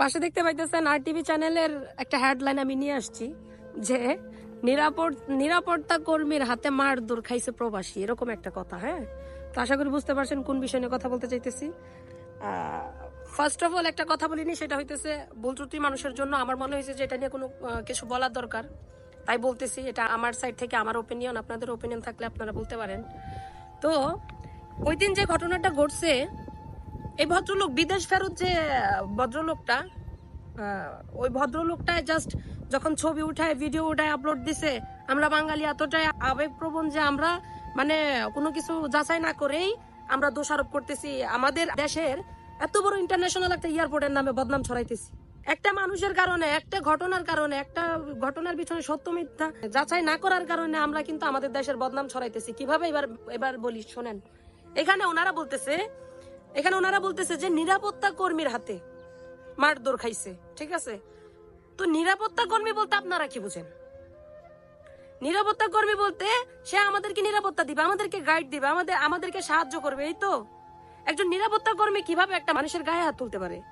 পাশে দেখতে পাইতেছেন আর টিভি চ্যানেলের একটা হেডলাইন আমি নিয়ে আসছি, যে নিরাপদ, নিরাপত্তা কর্মীর হাতে মারধর খাইছে প্রবাসী, এরকম একটা কথা হ্যাঁ? তো আশা করি বুঝতে পারছেন কোন বিষয় নিয়ে কথা বলতে চাইতেছি। ফার্স্ট অফ অল একটা কথা বলিনি সেটা হইতেছে ভুল মানুষের জন্য। আমার মনে হয়েছে যে এটা নিয়ে কোনো কিছু বলার দরকার। তাই বলতেছি, এটা আমার সাইড থেকে আমার ওপিনিয়ন আপনাদের ওপিনিয়ন থাকলে আপনারা বলতে পারেন। তো ওই দিন যে ঘটনাটা ঘটছে এই ভদ্রলোক, বিদেশ ফেরত যে ভদ্রলোকটা ওই ভদ্রলোকটা জাস্ট যখন ছবি উঠায় ভিডিও উঠায় আপলোড দিছে, আমরা বাঙালি এতটাই আবেগপ্রবণ যে আমরা মানে কোনো কিছু যাচাই না করেই আমরা দোষারোপ করতেছি। আমাদের দেশের এত বড় ইন্টারন্যাশনাল একটা এয়ারপোর্টের নামে বদনাম ছড়াইতেছি। একটা মানুষের কারণে, একটা ঘটনার কারণে, একটা ঘটনার পিছনে সত্য মিথ্যা যাচাই না করার কারণে আমরা কিন্তু আমাদের দেশের বদনাম ছড়াইতেছি। কীভাবে এবার এবার বলি, শোনেন। এখানে ওনারা বলতেছে এখানে ওনারা বলতেছে যে নিরাপত্তা কর্মীর হাতে মারধর খাইছে, ঠিক আছে? তো নিরাপত্তা কর্মী বলতে আপনারা কি বুঝেন? নিরাপত্তা কর্মী বলতে সে আমাদেরকে নিরাপত্তা দিবে, আমাদেরকে গাইড দিবে, আমাদের, আমাদেরকে সাহায্য করবে, এই তো? একজন নিরাপত্তা কর্মী কীভাবে একটা মানুষের গায়ে হাত তুলতে পারে?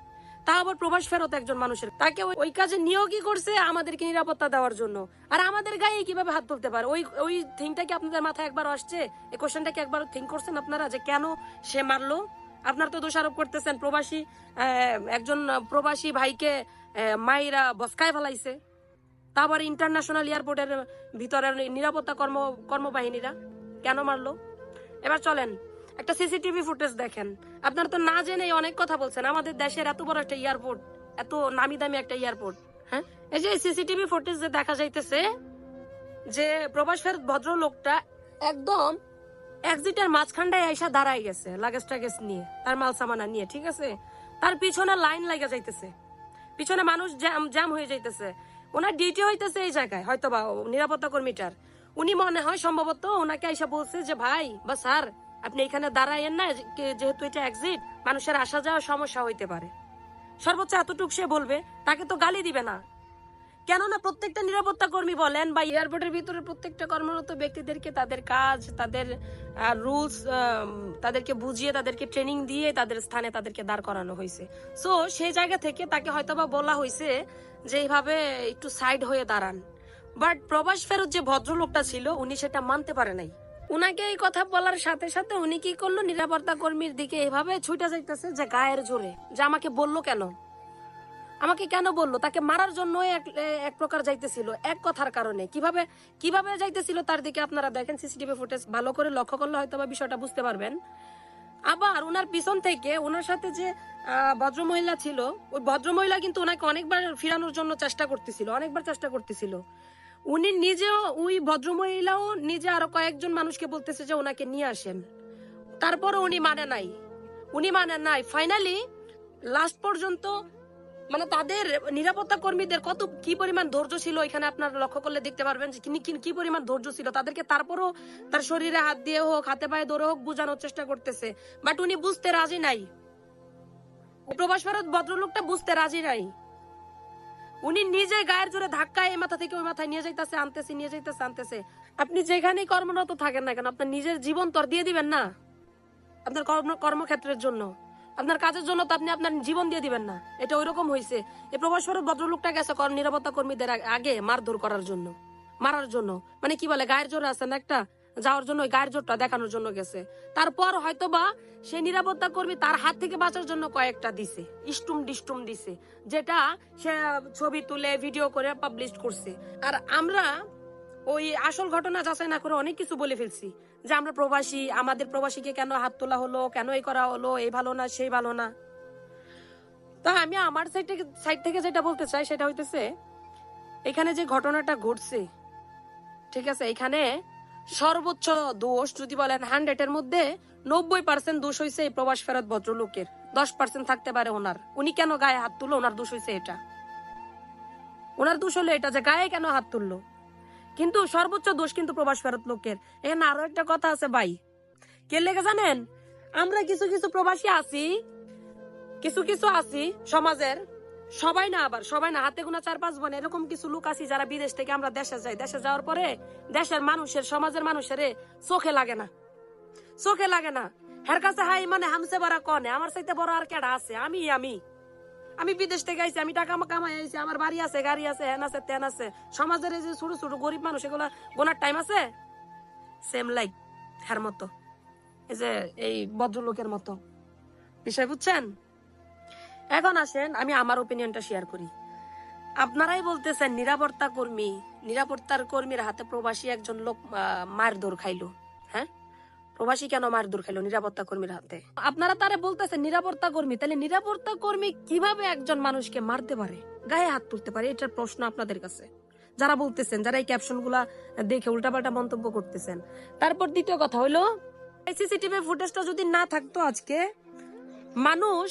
তা আবার প্রবাস ফেরত একজন মানুষের, তাকে ওই- কাজে নিয়োগই করছে আমাদেরকে নিরাপত্তা দেওয়ার জন্য। আর আমাদের গায়ে কীভাবে হাত তুলতে পারে? ওই ওই থিংটা কি আপনাদের মাথায় একবার আসছে? এই কোশ্চেনটা কি একবার থিঙ্ক করছেন আপনারা যে কেন সে মারলো? আপনার তো দোষারোপ করতেছেন, প্রবাসী একজন প্রবাসী ভাইকে মাইরা বসকায় ফেলাইছে। তারপর ইন্টারন্যাশনাল এয়ারপোর্টের ভিতরের নিরাপত্তা কর্ম, কর্মবাহিনীরা কেন মারলো? এবার চলেন, একটা সিসিটিভি ফুটেজ দেখেন। আপনারা তো না জেনেই অনেক কথা বলছেন, আমাদের দেশের এত বড় একটা এয়ারপোর্ট এত নামি দামি একটা এয়ারপোর্ট হ্যাঁ? এই যে সিসিটিভি ফুটেজ দেখা যাইতেছে যে প্রবাস ফেরত ভদ্রলোকটা একদম এক্সিটের মাঝখানটায় এসে দাঁড়াই গেছে লাগেজ টাগেজ নিয়ে, তার মাল সামানা নিয়ে, ঠিক আছে? তার পিছনে লাইন লাগা যাইতেছে। পিছনে মানুষ জ্যাম জ্যাম হয়ে যাইতেছে। ওনার ডিউটি হইতেছে এই জায়গায় হয়তো বা নিরাপত্তা কর্মীটার। উনি মনে হয় সম্ভবত ওনাকে এসে বলছে যে, ভাই, বা স্যার, আপনি এখানে দাঁড়াইয়েন না যেহেতু এটা এক্সিট মানুষের আসা যাওয়ার সমস্যা হইতে পারে। সর্বোচ্চ এতটুকু সে বলবে, তাকে তো গালি দিবে না। কেননা প্রত্যেকটা নিরাপত্তা কর্মী বলেন বা এয়ারপোর্টের ভিতরে প্রত্যেকটা কর্মরত ব্যক্তিদেরকে তাদের কাজ, তাদের রুলস তাদেরকে বুঝিয়ে, তাদেরকে ট্রেনিং দিয়ে তাদের স্থানে তাদেরকে দাঁড় করানো হয়েছে। সো সেই জায়গা থেকে তাকে হয়তোবা বলা হয়েছে যে এইভাবে একটু সাইড হয়ে দাঁড়ান। বাট প্রবাস ফেরত যে ভদ্রলোকটা ছিল, উনি সেটা মানতে পারে নাই। উনাকে এই কথা বলার সাথে সাথে উনি কি করল? নিরাপত্তা কর্মীর দিকে এভাবে ছুটে যাইতেছে যে গায়ের জোরে। যে আমাকে বলল কেন? আমাকে কেন বলল? তাকে মারার জন্য এক প্রকার যাইতেছিল। এক কথার কারণে। কীভাবে কীভাবে যাইতেছিল তার দিকে আপনারা দেখেন, সিসিটিভি ফুটেজ ভালো করে লক্ষ্য করলে হয়তো বা বিষয়টা বুঝতে পারবেন। আবার ওনার পিছন থেকে ওনার সাথে যে ভদ্রমহিলা ছিল, ওই ভদ্রমহিলা কিন্তু ওনাকে অনেকবার ফিরানোর জন্য চেষ্টা করতেছিল, অনেকবার চেষ্টা করতেছিল। উনি নিজেও, ওই ভদ্রমহিলাও নিজে আরও কয়েকজন মানুষকে বলতেছে যে ওনাকে নিয়ে আসেন। তারপরে উনি মানে নাই। উনি মানে নাই। ফাইনালি লাস্ট পর্যন্ত মানে তাদের নিরাপত্তা কর্মীদের কত, কি পরিমাণ ধৈর্য ছিল এখানে আপনারা লক্ষ্য করলে দেখতে পারবেন যে কি- পরিমাণ ধৈর্য ছিল। তাদেরকে তারপরও তার শরীরে হাত দিয়ে হোক, হাতে পায়ে ধরে হোক বোঝানোর চেষ্টা করতেছে। বাট উনি বুঝতে রাজি নাই। প্রবাস ভারত ভদ্রলোকটা বুঝতে রাজি নাই। উনি নিজে গায়ের জোরে ধাক্কায় এই মাথা থেকে ওই মাথায় নিয়ে যাইতেছে, আনতেছে, নিয়ে যাইতেছে, আনতেছে। আপনি যেখানেই কর্মরত থাকেন না কেন, আপনার নিজের জীবন তো আর দিয়ে দিবেন না। আপনার কর্ম, কর্মক্ষেত্রের জন্য। আপনার কাজের জন্য তো আপনি আপনার জীবন দিয়ে দিবেন না। এটা ওইরকম হয়েছে এই প্রবাস ভদ্রলোকটা গেছে কর- নিরাপত্তা কর্মীদের আগে মারধর করার জন্য। মারার জন্য। মানে কি বলে, গায়ের জোর আছে না একটা? যাওয়ার জন্য ওই গায়ের জোরটা দেখানোর জন্য গেছে। তারপর হয়তোবা সে নিরাপত্তা কর্মী তার হাত থেকে বাঁচার জন্য কয়েকটা দিছে। ইস্টুম ডিস্টুম দিছে। যেটা সে ছবি তুলে, ভিডিও করে পাবলিশ করছে। আর আমরা ওই আসল ঘটনা যাচাই না করে অনেক কিছু বলে ফেলছি। যে আমরা প্রবাসী, আমাদের প্রবাসীকে কেন হাত তোলা হলো, কেন এই করা হলো এই ভালো না সেই ভালো না? তা আমি আমার সাইড থেকে সাইড থেকে যেটা বলতে চাই সেটা হইতেছে, এখানে যে ঘটনাটা ঘটছে, ঠিক আছে, এখানে সর্বোচ্চ দোষ যদি বলেন হান্ড্রেড এর মধ্যে নব্বই পার্সেন্ট দোষ হয়েছে এই প্রবাস ফেরত ভদ্রলোকের। দশ পার্সেন্ট থাকতে পারে ওনার। উনি কেন গায়ে হাত তুললো? ওনার দোষ হয়েছে এটা। ওনার দোষ হলো এটা যে গায়ে কেন হাত তুললো? কিন্তু সর্বোচ্চ দোষ কিন্তু প্রবাস ফেরত লোকের। এখানে আরও একটা কথা আছে ভাই। কে লেগে জানেন? আমরা কিছু কিছু প্রবাসী আছি, কিছু কিছু আছি সমাজের। সবাই না আবার, সবাই না, হাতে গোনা চার পাঁচ বোন, এরকম কিছু লোক আছি যারা বিদেশ থেকে আমরা দেশে যাই। দেশে যাওয়ার পরে দেশের মানুষের, সমাজের মানুষের চোখে লাগে না। চোখে লাগে না। হের কাছে হাই মানে হামসে বড় কনে, আমার সাথে বড় আর কেডা আছে? আমি আমি। আমি বিদেশ থেকে আইছি আমি টাকা কামাই আইছি আমার বাড়ি আছে গাড়ি আছে হ্যান আছে তেন আছে। সমাজের এই যে ছোট ছোট গরিব মানুষ এগুলা গোনার টাইম আছে? সেম লাইক হ্যার মতো। এই যে এই ভদ্রলোকের মতো। বিষয় বুঝছেন? এখন আসেন আমি আমার ওপিনিয়নটা শেয়ার করি। আপনারাই বলতেছেন নিরাপত্তা কর্মী নিরাপত্তার কর্মীর হাতে প্রবাসী একজন লোক আহ, মার দৌড় খাইলো হ্যাঁ? প্রবাসী কেন মার দৌড় খাইলো নিরাপত্তা কর্মীর হাতে। আপনারা তারে বলতেছেন নিরাপত্তা কর্মী। তাহলে নিরাপত্তা কর্মী কীভাবে একজন মানুষকে মারতে পারে? গায়ে হাত তুলতে পারে, এটার প্রশ্ন আপনাদের কাছে। যারা বলতেছেন, যারা এই ক্যাপশনগুলা দেখে উল্টাপাল্টা মন্তব্য করতেছেন। তারপর দ্বিতীয় কথা হলো সিসিটিভি ফুটেজটা যদি না থাকতো আজকে, মানুষ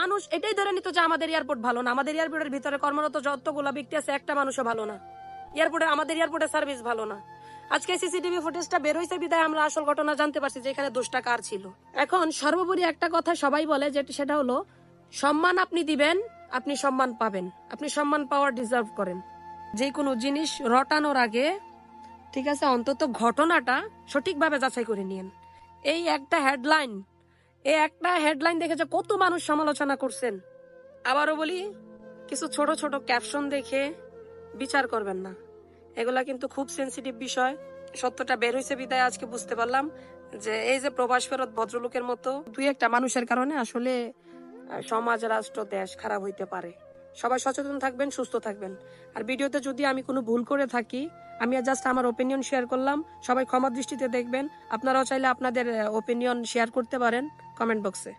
মানুষ এটাই ধরে নিত যে আমাদের এয়ারপোর্ট ভালো না। আমাদের এয়ারপোর্টের ভিতরে কর্মরত যতগুলো ব্যক্তি আছে, একটা মানুষও ভালো না। এয়ারপোর্টে, আমাদের এয়ারপোর্টের সার্ভিস ভালো না। আজকে সিসিটিভি ফুটেজটা বের হয়েছে, বিদায় আমরা আসল ঘটনা জানতে পারছি যে এখানে দোষটা কার ছিল। এখন সর্বোপরি একটা কথা সবাই বলে যে সেটা হলো, সম্মান আপনি দিবেন, আপনি সম্মান পাবেন। আপনি সম্মান পাওয়ার ডিজার্ভ করেন। যে কোনো জিনিস রটানোর আগে, ঠিক আছে, অন্তত ঘটনাটা সঠিকভাবে যাচাই করে নিন এই একটা হেডলাইন এই একটা হেডলাইন দেখে যে কত মানুষ সমালোচনা করছেন। আবারও বলি, কিছু ছোট ছোট ক্যাপশন দেখে বিচার করবেন না। এগুলা কিন্তু খুব সেন্সিটিভ বিষয়। সত্যটা বের হয়েছে বিদায়, আজকে বুঝতে পারলাম যে এই যে প্রবাস ফেরত ভদ্রলোকের মতো দুই একটা মানুষের কারণে আসলে সমাজ, রাষ্ট্র, দেশ খারাপ হইতে পারে। সবাই সচেতন থাকবেন, সুস্থ থাকবেন। আর ভিডিওতে যদি আমি কোনো ভুল করে থাকি, আমি জাস্ট আমার ওপিনিয়ন শেয়ার করলাম, সবাই ক্ষমা দৃষ্টিতে দেখবেন। আপনারাও চাইলে আপনাদের ওপিনিয়ন শেয়ার করতে পারেন কমেন্ট বক্সে